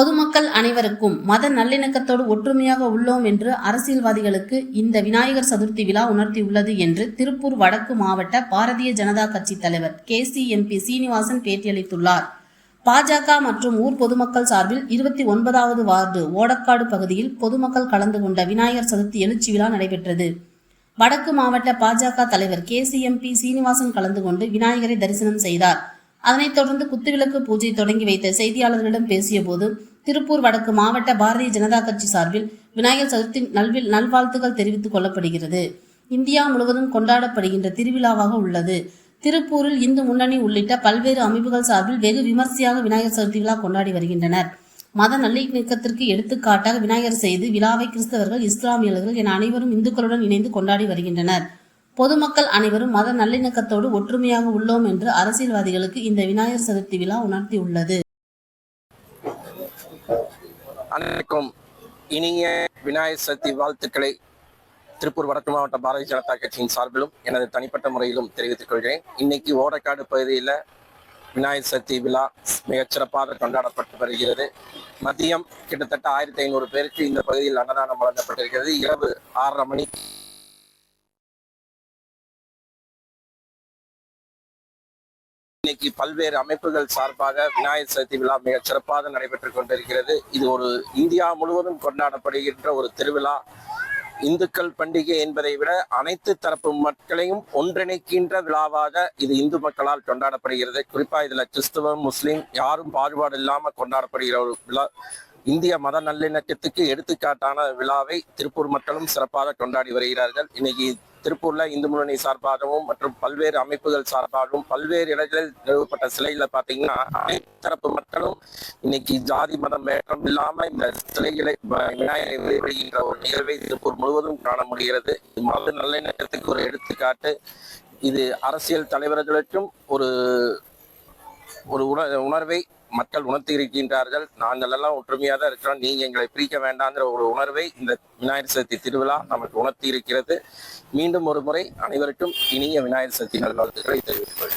பொதுமக்கள் அனைவருக்கும் மத நல்லிணக்கத்தோடு ஒற்றுமையாக உள்ளோம் என்று அரசியல்வாதிகளுக்கு இந்த விநாயகர் சதுர்த்தி விழா உணர்த்தியுள்ளது என்று திருப்பூர் வடக்கு மாவட்ட பாரதிய ஜனதா கட்சி தலைவர் கே சி எம்பி சீனிவாசன் பேட்டியளித்துள்ளார். பாஜக மற்றும் ஊர் பொதுமக்கள் சார்பில் இருபத்தி ஒன்பதாவது வார்டு ஓடக்காடு பகுதியில் பொதுமக்கள் கலந்து கொண்ட விநாயகர் சதுர்த்தி எழுச்சி விழா நடைபெற்றது. வடக்கு மாவட்ட பாஜக தலைவர் கே சி எம்பி சீனிவாசன் கலந்து கொண்டு விநாயகரை தரிசனம் செய்தார். அதனைத் தொடர்ந்து குத்துவிளக்கு பூஜை தொடங்கி வைத்த செய்தியாளர்களிடம் பேசியபோது திருப்பூர் வடக்கு மாவட்ட பாரதிய ஜனதா கட்சி சார்பில் விநாயகர் சதுர்த்தி நல்வில் நல்வாழ்த்துக்கள் தெரிவித்துக் கொள்ளப்படுகிறது. இந்தியா முழுவதும் கொண்டாடப்படுகின்ற திருவிழாவாக உள்ளது. திருப்பூரில் இந்து முன்னணி உள்ளிட்ட பல்வேறு அமைப்புகள் சார்பில் வெகு விமர்சையாக விநாயகர் சதுர்த்தி விழா கொண்டாடி வருகின்றனர். மத நல்லிணக்கத்திற்கு எடுத்துக்காட்டாக விநாயகர் செய்து விழாவை கிறிஸ்தவர்கள் இஸ்லாமியர்கள் என அனைவரும் இந்துக்களுடன் இணைந்து கொண்டாடி வருகின்றனர். பொதுமக்கள் அனைவரும் மத நல்லிணக்கத்தோடு ஒற்றுமையாக உள்ளோம் என்று அரசியல்வாதிகளுக்கு இந்த விநாயகர் சதுர்த்தி விழா உணர்த்தியுள்ளது. அனைவருக்கும் இனிய விநாயகர் சதுர்த்தி வாழ்த்துக்களை திருப்பூர் வடக்கு மாவட்ட பாரதிய ஜனதா கட்சியின் சார்பிலும் எனது தனிப்பட்ட முறையிலும் தெரிவித்துக் கொள்கிறேன். இன்னைக்கு ஓடக்காடு பகுதியில் விநாயகர் சதுர்த்தி விழா மிகச்சிறப்பாக கொண்டாடப்பட்டு வருகிறது. மதியம் கிட்டத்தட்ட ஆயிரத்தி ஐநூறு பேருக்கு இந்த பகுதியில் அன்னதானம் வழங்கப்பட்டிருக்கிறது. இரவு ஆறரை மணி இன்னைக்கு பல்வேறு அமைப்புகள் சார்பாக விநாயகர் சதுர்த்தி விழா மிகச் சிறப்பாக நடைபெற்றுக் கொண்டிருக்கிறது. இது ஒரு இந்தியா முழுவதும் கொண்டாடப்படுகின்ற ஒரு திருவிழா. இந்துக்கள் பண்டிகை என்பதை விட அனைத்து தரப்பு மக்களையும் ஒன்றிணைக்கின்ற விழாவாக இது இந்து மக்களால் கொண்டாடப்படுகிறது. குறிப்பாக இதுல கிறிஸ்துவம் முஸ்லிம் யாரும் பாகுபாடு இல்லாமல் கொண்டாடப்படுகிற ஒரு விழா. இந்திய மத நல்லிணக்கத்துக்கு எடுத்துக்காட்டான விழாவை திருப்பூர் மக்களும் சிறப்பாக கொண்டாடி வருகிறார்கள். இன்னைக்கு திருப்பூர்ல இந்து முன்னணி சார்பாகவும் மற்றும் பல்வேறு அமைப்புகள் சார்பாகவும் பல்வேறு இடங்களில் நிறுவப்பட்ட சிலையில பாத்தீங்கன்னா அனைத்து தரப்பு மக்களும் இன்னைக்கு ஜாதி மதம் வேற்றம் இல்லாம இந்த சிலைகளை விநாயகரை வெளியிடுகின்ற ஒரு நிகழ்வை திருப்பூர் முழுவதும் காண முடிகிறது. இது மத நல்லிணக்கத்துக்கு ஒரு எடுத்துக்காட்டு. இது அரசியல் தலைவர்களுக்கும் ஒரு ஒரு உண உணர்வை மக்கள் உணர்த்தி இருக்கின்றார்கள். நாங்கள் எல்லாம் ஒற்றுமையாக தான் இருக்கிறோம். நீங்க எங்களை பிரிக்க வேண்டாங்கிற ஒரு உணர்வை இந்த விநாயகர் சதுர்த்தி திருவிழா நமக்கு உணர்த்தி இருக்கிறது. மீண்டும் ஒரு முறை அனைவருக்கும் இனிய விநாயகர் சதுர்த்தி நல்வாழ்த்துக்களை தெரிவித்துக் கொள்கிறேன்.